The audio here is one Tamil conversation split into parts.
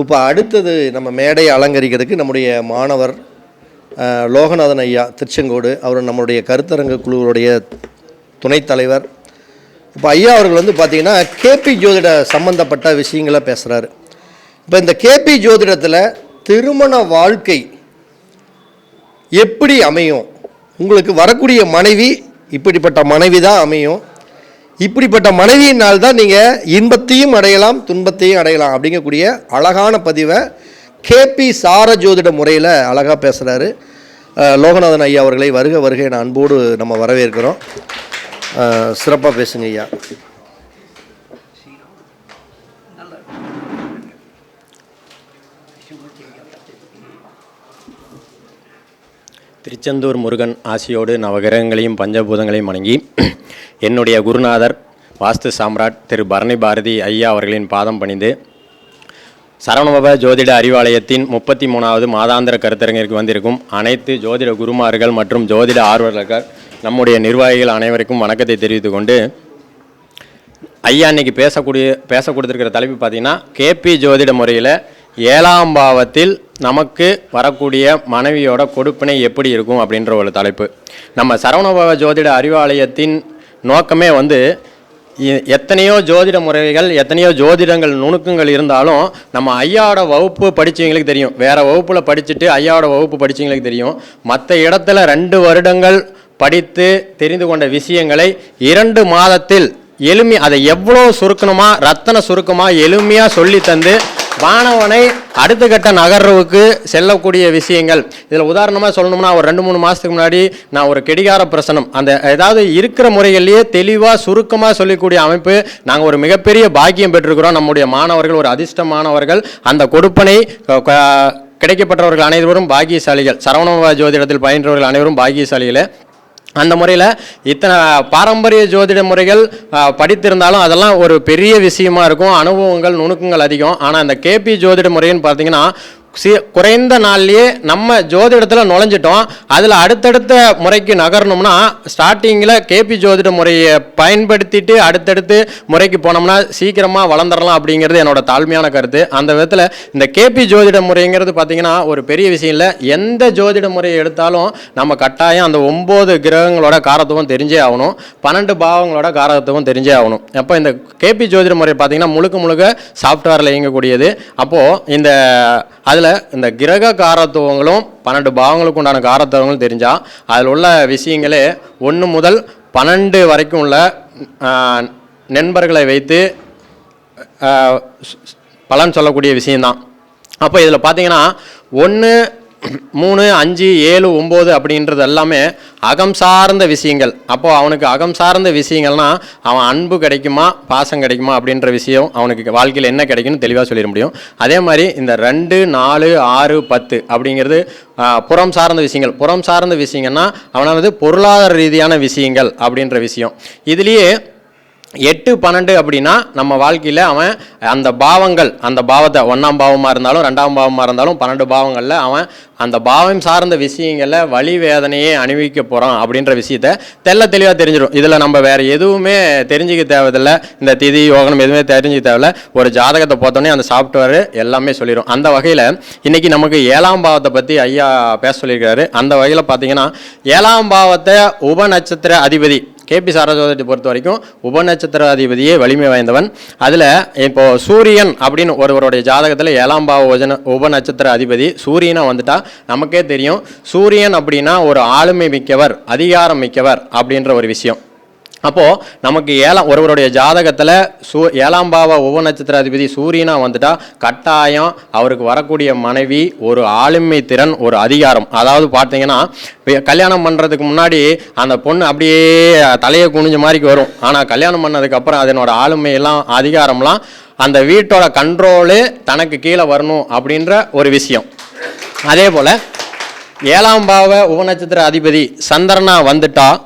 இப்போ அடுத்தது நம்ம மேடையை அலங்கரிக்கிறதுக்கு நம்முடைய மாணவர் லோகநாதன் ஐயா திருச்செங்கோடு அவர் நம்மளுடைய கருத்தரங்கு குழுவுடைய துணைத் தலைவர். இப்போ ஐயா அவர்கள் வந்து பார்த்தீங்கன்னா கேபி ஜோதிட சம்பந்தப்பட்ட விஷயங்களை பேசுகிறாரு இப்போ இந்த கேபி ஜோதிடத்தில் திருமண வாழ்க்கை எப்படி அமையும்? உங்களுக்கு வரக்கூடிய மனைவி இப்படிப்பட்ட மனைவி தான் அமையும். இப்படிப்பட்ட மனைவியினால் தான் நீங்கள் இன்பத்தையும் அடையலாம் துன்பத்தையும் அடையலாம் அப்படிங்கக்கூடிய அழகான பதிவை கேபி சார ஜோதிட முறையில் அழகாக பேசுகிறாரு லோகநாதன் ஐயா அவர்களை வருக வருகை நான் அன்போடு நம்ம வரவேற்கிறோம். சிறப்பாக பேசுங்க ஐயா. திருச்செந்தூர் முருகன் ஆசியோடு நவகிரகங்களையும் பஞ்சபூதங்களையும் வணங்கி என்னுடைய குருநாதர் வாஸ்து சாம்ராட் திரு பரணி பாரதி ஐயா அவர்களின் பாதம் பணிந்து சரவணபவ ஜோதிட அறிவாலயத்தின் முப்பத்தி மூணாவது மாதாந்திர கருத்தரங்கிற்கு வந்திருக்கும் அனைத்து ஜோதிட குருமார்கள் மற்றும் ஜோதிட ஆர்வலர்கள் நம்முடைய நிர்வாகிகள் அனைவருக்கும் வணக்கத்தை தெரிவித்து கொண்டு ஐயா இன்னைக்கு பேசக்கூடிய பேச கொடுத்துருக்கிற தலைப்பு பார்த்தீங்கன்னா கேபி ஜோதிட முறையில் ஏழாம் பாவத்தில் நமக்கு வரக்கூடிய மனைவியோட கொடுப்பினை எப்படி இருக்கும் அப்படின்ற ஒரு தலைப்பு. நம்ம சரவணபவ ஜோதிட அறிவாலயத்தின் நோக்கமே வந்து எத்தனையோ ஜோதிட முறைகள் எத்தனையோ ஜோதிடங்கள் நுணுக்கங்கள் இருந்தாலும் நம்ம ஐயாவோட வகுப்பு படித்தவங்களுக்கு தெரியும். வேறு வகுப்பில் படிச்சுட்டு ஐயாவோட வகுப்பு படிச்சவங்களுக்கு தெரியும். மற்ற இடத்துல ரெண்டு வருடங்கள் படித்து தெரிந்து கொண்ட விஷயங்களை இரண்டு மாதத்தில் எளிமை அதை எவ்வளோ சுருக்கணுமா ரத்தன சுருக்கமாக எளிமையாக சொல்லி தந்து மாணவனை அடுத்த கட்ட நகர்வுக்கு செல்லக்கூடிய விஷயங்கள். இதில் உதாரணமாக சொல்லணும்னா ஒரு ரெண்டு மூணு மாதத்துக்கு முன்னாடி நான் ஒரு கெடிகார பிரசனம் அந்த ஏதாவது இருக்கிற முறைகள்லேயே தெளிவாக சுருக்கமாக சொல்லக்கூடிய அமைப்பு நாங்கள் ஒரு மிகப்பெரிய பாக்கியம் பெற்றிருக்கிறோம். நம்முடைய மாணவர்கள் ஒரு அதிர்ஷ்டமானவர்கள் அந்த கொடுப்பனை கிடைக்கப்பட்டவர்கள் அனைவரும் பாக்கியசாலிகள். சரவணபவ ஜோதிடத்தில் பயின்றவர்கள் அனைவரும் பாக்கியசாலிகளே. அந்த முறையில் இத்தனை பாரம்பரிய ஜோதிட முறைகள் படித்திருந்தாலும் அதெல்லாம் ஒரு பெரிய விஷயமா இருக்கும். அனுபவங்கள் நுணுக்கங்கள் அதிகம். ஆனால் அந்த கேபி ஜோதிட முறைன்னு பார்த்தீங்கன்னா சி குறைந்த நாள்லேயே நம்ம ஜோதிடத்தில் நுழைஞ்சிட்டோம். அதில் அடுத்தடுத்த முறைக்கு நகரணும்னா ஸ்டார்டிங்கில் கேபி ஜோதிட முறையை பயன்படுத்திட்டு அடுத்தடுத்து முறைக்கு போனோம்னா சீக்கிரமாக வளர்ந்துடலாம் அப்படிங்கிறது என்னோட தாழ்மையான கருத்து. அந்த விதத்தில் இந்த கேபி ஜோதிட முறைங்கிறது பார்த்திங்கன்னா ஒரு பெரிய விஷயம் இல்லை. எந்த ஜோதிட முறையை எடுத்தாலும் நம்ம கட்டாயம் அந்த ஒம்பது கிரகங்களோட காரத்துவம் தெரிஞ்சே ஆகணும். பன்னெண்டு பாவங்களோட காரத்துவம் தெரிஞ்சே ஆகணும். அப்போ இந்த கேபி ஜோதிட முறை பார்த்தீங்கன்னா முழுக்க முழுக்க சாஃப்ட்வேரில் இயங்கக்கூடியது. அப்போது இந்த அதில் இந்த கிரக காரத்துவங்களும் பன்னெண்டு பாவங்களுக்கு உண்டான காரத்துவங்களும் தெரிஞ்சால் அதில் உள்ள விஷயங்களே ஒன்று முதல் பன்னெண்டு வரைக்கும் உள்ள நண்பர்களை வைத்து பலன் சொல்லக்கூடிய விஷயந்தான் அப்போ இதில் பார்த்தீங்கன்னா ஒன்று மூணு அஞ்சு ஏழு ஒம்பது அப்படின்றது எல்லாமே அகம் சார்ந்த விஷயங்கள். அப்போது அவனுக்கு அகம் சார்ந்த விஷயங்கள்னா அவன் அன்பு கிடைக்குமா பாசம் கிடைக்குமா அப்படின்ற விஷயம் அவனுக்கு வாழ்க்கையில் என்ன கிடைக்கும்னு தெளிவாக சொல்லிட முடியும். அதே மாதிரி இந்த ரெண்டு நாலு ஆறு பத்து அப்படிங்கிறது புறம் சார்ந்த விஷயங்கள். புறம் சார்ந்த விஷயங்கள்னா அவனானது பொருளாதார ரீதியான விஷயங்கள் அப்படின்ற விஷயம். இதுலேயே எட்டு பன்னெண்டு அப்படின்னா நம்ம வாழ்க்கையில் அவன் அந்த பாவங்கள் அந்த பாவத்தை ஒன்றாம் பாவமாக இருந்தாலும் ரெண்டாம் பாவமாக இருந்தாலும் பன்னெண்டு பாவங்களில் அவன் அந்த பாவம் சார்ந்த விஷயங்களில் வலி வேதனையே அனுபவிக்க போகிறான் அப்படின்ற விஷயத்த தெள்ள தெளிவாக தெரிஞ்சிடும். இதில் நம்ம வேறு எதுவுமே தெரிஞ்சுக்க தேவையில்லை. இந்த திதி யோகனம் எதுவுமே தெரிஞ்சுக்க தேவையில்ல. ஒரு ஜாதகத்தை பார்த்தோன்னே அந்த சாஃப்ட்வேர் எல்லாமே சொல்லிடும். அந்த வகையில் இன்றைக்கி நமக்கு ஏழாம் பாவத்தை பற்றி ஐயா பேச சொல்லியிருக்காரு. அந்த வகையில் பார்த்தீங்கன்னா ஏழாம் பாவத்தை உப நட்சத்திர அதிபதி கேபி சாரஜோதத்தை பொறுத்த வரைக்கும் உபநட்சத்திர அதிபதியே வலிமை வாய்ந்தவன். அதில் இப்போ சூரியன் அப்படின்னு ஒருவருடைய ஜாதகத்தில் ஏழாம் பாவ உஜன உபநட்சத்திர அதிபதி சூரியனாக வந்துட்டா நமக்கே தெரியும். சூரியன் அப்படின்னா ஒரு ஆளுமை மிக்கவர் அதிகாரம் மிக்கவர் அப்படின்ற ஒரு விஷயம். அப்போது நமக்கு ஏழாம் ஒருவருடைய ஜாதகத்தில் சூ ஏழாம் பாவ உபநட்சத்திர அதிபதி சூரியனா வந்துட்டா கட்டாயம் அவருக்கு வரக்கூடிய மனைவி ஒரு ஆளுமை திறன் ஒரு அதிகாரம். அதாவது பார்த்தீங்கன்னா கல்யாணம் பண்ணுறதுக்கு முன்னாடி அந்த பொண்ணு அப்படியே தலையை குனிஞ்ச மாதிரிக்கு வரும். ஆனால் கல்யாணம் பண்ணதுக்கப்புறம் அதனோட ஆளுமை எல்லாம் அதிகாரம்லாம் அந்த வீட்டோட கண்ட்ரோலு தனக்கு கீழே வரணும் அப்படின்ற ஒரு விஷயம். அதே போல் ஏழாம் பாவ உபநட்சத்திர அதிபதி சந்திரனா வந்துட்டால்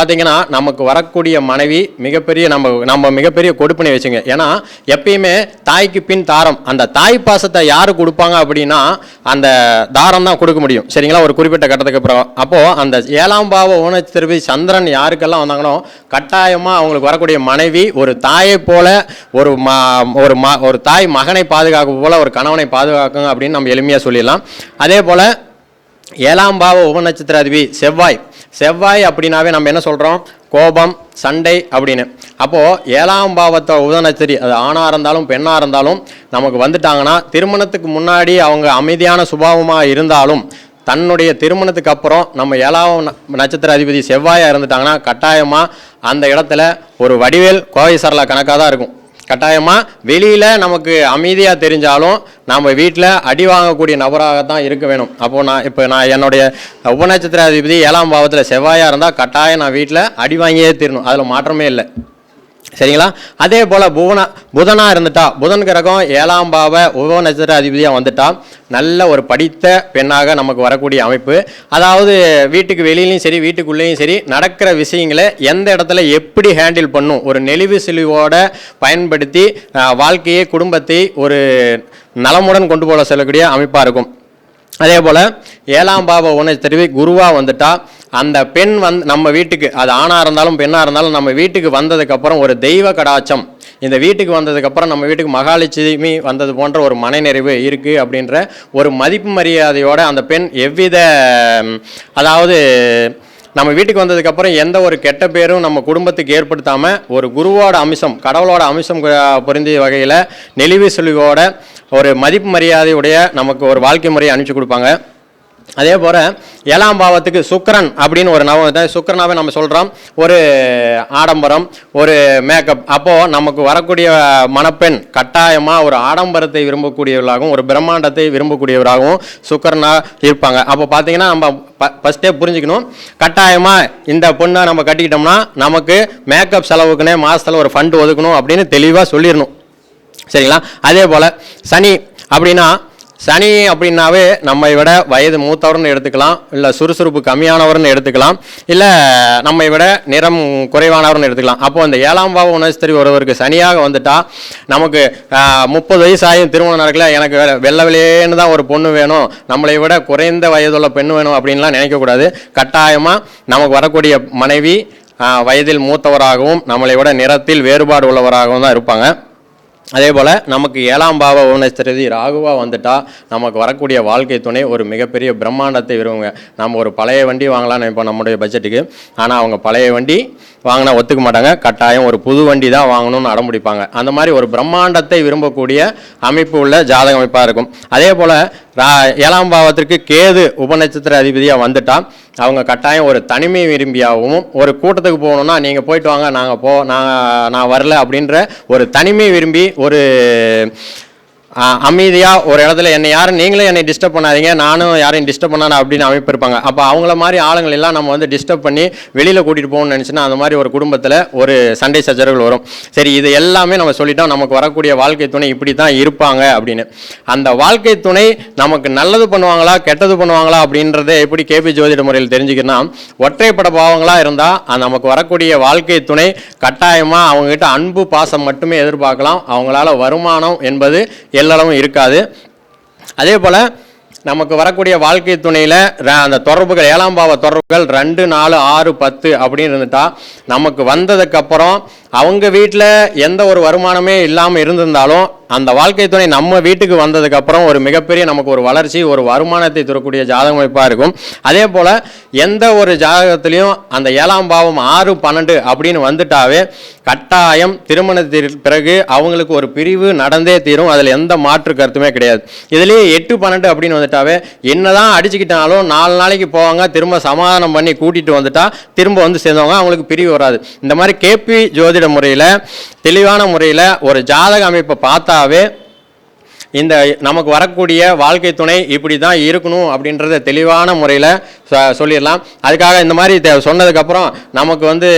பார்த்தீங்கன்னா நமக்கு வரக்கூடிய மனைவி மிகப்பெரிய நம்ம நம்ம மிகப்பெரிய கொடுப்பினை வச்சுங்க. ஏன்னா எப்பயுமே தாய்க்கு பின் தாரம் அந்த தாய் பாசத்தை யார் கொடுப்பாங்க அப்படின்னா அந்த தாரம் தான் கொடுக்க முடியும். சரிங்களா? ஒரு குறிப்பிட்ட கட்டத்துக்கு அப்புறம் அப்போது அந்த ஏழாம் பாவ ஊனத்திருவி சந்திரன் யாருக்கெல்லாம் வந்தாங்களோ கட்டாயமாக அவங்களுக்கு வரக்கூடிய மனைவி ஒரு தாயை போல ஒரு மா ஒரு ம ஒரு தாய் மகனை பாதுகாக்கும் போல ஒரு கணவனை பாதுகாக்குங்க அப்படின்னு நம்ம எளிமையாக சொல்லிடலாம். அதே போல் ஏழாம் பாவ உபநட்சத்திர உபநட்சத்திராதிபதி செவ்வாய் செவ்வாய் அப்படின்னாவே நம்ம என்ன சொல்கிறோம் கோபம் சண்டை அப்படின்னு. அப்போது ஏழாம் பாவத்தை உதனச்சரி அது ஆணாக இருந்தாலும் பெண்ணாக இருந்தாலும் நமக்கு வந்துட்டாங்கன்னா திருமணத்துக்கு முன்னாடி அவங்க அமைதியான சுபாவமாக இருந்தாலும் தன்னுடைய திருமணத்துக்கு அப்புறம் நம்ம ஏழாம் ந- நட்சத்திர அதிபதி செவ்வாயாக இருந்துட்டாங்கன்னா கட்டாயமாக அந்த இடத்துல ஒரு வடிவேல் கோவை சரளா கணக்காக தான் இருக்கும். கட்டாயமாக வெளியில் நமக்கு அமைதியாக தெரிஞ்சாலும் நம்ம வீட்டில் அடி வாங்கக்கூடிய நபராக தான் இருக்க வேணும். அப்போது நான் இப்போ நான் என்னுடைய உபநட்சத்திர அதிபதி ஏழாம் பாவத்தில் செவ்வாயாக இருந்தால் கட்டாயம் நான் வீட்டில் அடி வாங்கியே தீரணும். அதில் மாற்றமே இல்லை. சரிங்களா? அதே போல் புவன புதனாக இருந்துட்டா புதன் கிரகம் ஏழாம் பாவ உப நட்சத்திர அதிபதியாக வந்துட்டா நல்ல ஒரு படித்த பெண்ணாக நமக்கு வரக்கூடிய அமைப்பு. அதாவது வீட்டுக்கு வெளியிலையும் சரி வீட்டுக்குள்ளேயும் சரி நடக்கிற விஷயங்களை எந்த இடத்துல எப்படி ஹேண்டில் பண்ணும்? ஒரு நெளிவு செழிவோட பயன்படுத்தி வாழ்க்கையை குடும்பத்தை ஒரு நலமுடன் கொண்டு போக செல்லக்கூடிய அமைப்பாக இருக்கும். அதே போல் ஏழாம் பாவ உணர்த்தறிவி குருவாக வந்துட்டா அந்த பெண் வந்து நம்ம வீட்டுக்கு அது ஆணாக இருந்தாலும் பெண்ணாக இருந்தாலும் நம்ம வீட்டுக்கு வந்ததுக்கப்புறம் ஒரு தெய்வ கடாச்சம் இந்த வீட்டுக்கு வந்ததுக்கப்புறம் நம்ம வீட்டுக்கு மகாலட்சுமி வந்தது போன்ற ஒரு மனநிறைவு இருக்குது அப்படின்ற ஒரு மதிப்பு மரியாதையோடு அந்த பெண் எவ்வித அதாவது நம்ம வீட்டுக்கு வந்ததுக்கப்புறம் எந்த ஒரு கெட்ட பேரும் நம்ம குடும்பத்துக்கு ஏற்படுத்தாமல் ஒரு குருவோட அம்சம் கடவுளோட அம்சம் பொருந்திய வகையில் நெளிவு சுழிவோட ஒரு மதிப்பு மரியாதையுடைய நமக்கு ஒரு வாழ்க்கை முறையை அனுப்பிச்சு கொடுப்பாங்க. அதே போல் ஏழாம் பாவத்துக்கு சுக்கரன் அப்படின்னு ஒரு நவ சுக்கரனாகவே நம்ம சொல்கிறோம் ஒரு ஆடம்பரம் ஒரு மேக்கப் அப்போது நமக்கு வரக்கூடிய மணப்பெண் கட்டாயமாக ஒரு ஆடம்பரத்தை விரும்பக்கூடியவர்களாகவும் ஒரு பிரம்மாண்டத்தை விரும்பக்கூடியவராகவும் சுக்கரனாக இருப்பாங்க. அப்போ பார்த்தீங்கன்னா நம்ம ஃபஸ்ட்டே புரிஞ்சுக்கணும். கட்டாயமாக இந்த பொண்ணை நம்ம கட்டிக்கிட்டோம்னா நமக்கு மேக்கப் செலவுக்குனே மாதத்தில் ஒரு ஃபண்ட் ஒதுக்கணும் அப்படின்னு தெளிவாக சொல்லிடணும். சரிங்களா? அதே போல் சனி அப்படின்னா சனி அப்படின்னாவே நம்மை விட வயது மூத்தவர்னு எடுத்துக்கலாம் இல்லை சுறுசுறுப்பு கம்மியானவர்னு எடுத்துக்கலாம் இல்லை நம்மை விட நிறம் குறைவானவர்னு எடுத்துக்கலாம். அப்போ அந்த ஏழாம் பாவ உணர்ச்சி ஒருவருக்கு சனியாக வந்துட்டா நமக்கு முப்பது வயசு ஆகியும் திருமணம் நடக்கல எனக்கு வெள்ள வெள்ளை வெளியேன்னு தான் ஒரு பொண்ணு வேணும் நம்மளை விட குறைந்த வயதுள்ள பெண் வேணும் அப்படின்லாம் நினைக்கக்கூடாது. கட்டாயமாக நமக்கு வரக்கூடிய மனைவி வயதில் மூத்தவராகவும் நம்மளை விட நிறத்தில் வேறுபாடு உள்ளவராகவும் தான் இருப்பாங்க. அதே போல் நமக்கு ஏழாம் பாவ உணர்ச்சி ராகுவாக வந்துட்டா நமக்கு வரக்கூடிய வாழ்க்கை துணை ஒரு மிகப்பெரிய பிரம்மாண்டத்தை விரும்புங்க. நம்ம ஒரு பழைய வண்டி வாங்கலாம்னு நினைப்போம் நம்முடைய பட்ஜெட்டுக்கு ஆனால் அவங்க பழைய வண்டி வாங்கினா ஒத்துக்க மாட்டாங்க. கட்டாயம் ஒரு புது வண்டி தான் வாங்கணும்னு அடம்பிடிப்பாங்க. அந்த மாதிரி ஒரு பிரம்மாண்டத்தை விரும்பக்கூடிய அமைப்பு உள்ள ஜாதக அமைப்பாக இருக்கும். அதே போல் ரா ஏழாம் பாவத்திற்கு கேது உபநட்சத்திர அதிபதியாக வந்துட்டா அவங்க கட்டாயம் ஒரு தனிமை விரும்பியாகவும் ஒரு கூட்டத்துக்கு போகணுன்னா நீங்கள் போயிட்டு வாங்க நாங்கள் போ நான் நான் வரல அப்படின்ற ஒரு தனிமை விரும்பி ஒரு அமைதியாக ஒரு இடத்துல என்னை யாரும் நீங்களும் என்னை டிஸ்டர்ப் பண்ணாதீங்க நானும் யாரையும் டிஸ்டர்ப் பண்ணாத அப்படின்னு அமைப்பு இருப்பாங்க. அப்போ அவங்கள மாதிரி ஆளுங்கள் எல்லாம் நம்ம வந்து டிஸ்டர்ப் பண்ணி வெளியில் கூட்டிகிட்டு போகணும்னு நினச்சினா அந்த மாதிரி ஒரு குடும்பத்தில் ஒரு சண்டை சச்சரவுகள் வரும். சரி இது எல்லாமே நம்ம சொல்லிட்டோம் நமக்கு வரக்கூடிய வாழ்க்கை துணை இப்படி தான் இருப்பாங்க அப்படின்னு. அந்த வாழ்க்கை துணை நமக்கு நல்லது பண்ணுவாங்களா கெட்டது பண்ணுவாங்களா அப்படின்றத எப்படி கேபி ஜோதிட முறையில் தெரிஞ்சுக்கணும் ஒற்றைப்பட பாவங்களாக இருந்தால் நமக்கு வரக்கூடிய வாழ்க்கை துணை கட்டாயமாக அவங்ககிட்ட அன்பு பாசம் மட்டுமே எதிர்பார்க்கலாம். அவங்களால வருமானம் என்பது எல்லளவும் இருக்காது. அதே போல் நமக்கு வரக்கூடிய வாழ்க்கை துணையில் அந்த தொடர்புகள் ஏழாம் பாவ தொடர்புகள் ரெண்டு நாலு ஆறு பத்து அப்படின்னு இருந்துட்டா நமக்கு வந்ததுக்கப்புறம் அவங்க வீட்டில் எந்த ஒரு வருமானமே இல்லாமல் இருந்திருந்தாலும் அந்த வாழ்க்கை துணை நம்ம வீட்டுக்கு வந்ததுக்கப்புறம் ஒரு மிகப்பெரிய நமக்கு ஒரு வளர்ச்சி ஒரு வருமானத்தை தரக்கூடிய ஜாதக அமைப்பாக இருக்கும். அதே போல் எந்த ஒரு ஜாதகத்திலையும் அந்த ஏழாம் பாவம் ஆறு பன்னெண்டு அப்படின்னு வந்துட்டாவே கட்டாயம் திருமணத்திற்கு பிறகு அவங்களுக்கு ஒரு பிரிவு நடந்தே தீரும். அதில் எந்த மாற்று கருத்துமே கிடையாது. இதுலேயே எட்டு பன்னெண்டு அப்படின்னு வந்துட்டாவே என்னதான் அடிச்சுக்கிட்டாலும் நாலு நாளைக்கு போவாங்க திரும்ப சமாதானம் பண்ணி கூட்டிட்டு வந்துட்டா திரும்ப வந்து சேர்ந்தவங்க அவங்களுக்கு பிரிவு வராது. இந்த மாதிரி கேபி ஜோதிட முறையில் தெளிவான முறையில் ஒரு ஜாதக அமைப்பை பார்த்தா பார்த்தாவே இந்த நமக்கு வரக்கூடிய வாழ்க்கை துணை இப்படி தான் இருக்கணும் அப்படின்றத தெளிவான முறையில் சொல்லிடலாம். அதுக்காக இந்த மாதிரி தே- சொன்னதுக்கப்புறம் நமக்கு வந்து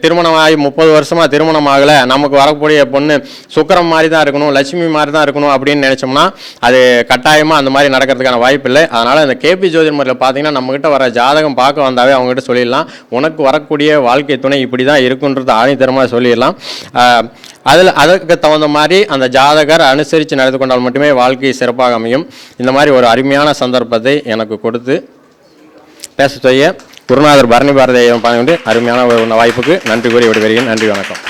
திருமணம் ஆகி முப்பது வருஷமாக திருமணம் ஆகலை நமக்கு வரக்கூடிய பொண்ணு சுக்கரம் மாதிரி தான் இருக்கணும் லட்சுமி மாதிரி தான் இருக்கணும் அப்படின்னு நினச்சோம்னா அது கட்டாயமாக அந்த மாதிரி நடக்கிறதுக்கான வாய்ப்பு இல்லை அதனால் இந்த கேபி ஜோதிட முறையில் பார்த்தீங்கன்னா நம்மக்கிட்ட வர ஜாதகம் பார்க்க வந்தாவே அவங்ககிட்ட சொல்லிடலாம். உனக்கு வரக்கூடிய வாழ்க்கை துணை இப்படி தான் இருக்குன்றது ஆணித்தரமாக சொல்லிடலாம். அதில் அதற்கு தகுந்த மாதிரி அந்த ஜாதகர் அனுசரித்து நடந்து கொண்டால் மட்டுமே வாழ்க்கை சிறப்பாக அமையும். இந்த மாதிரி ஒரு அருமையான சந்தர்ப்பத்தை எனக்கு கொடுத்து பேச செய்ய குருநாதர் பரணி பாரதியை பார்த்து அருமையான ஒரு வாய்ப்புக்கு நன்றி கூறி விடுபெறுகிறேன். நன்றி வணக்கம்.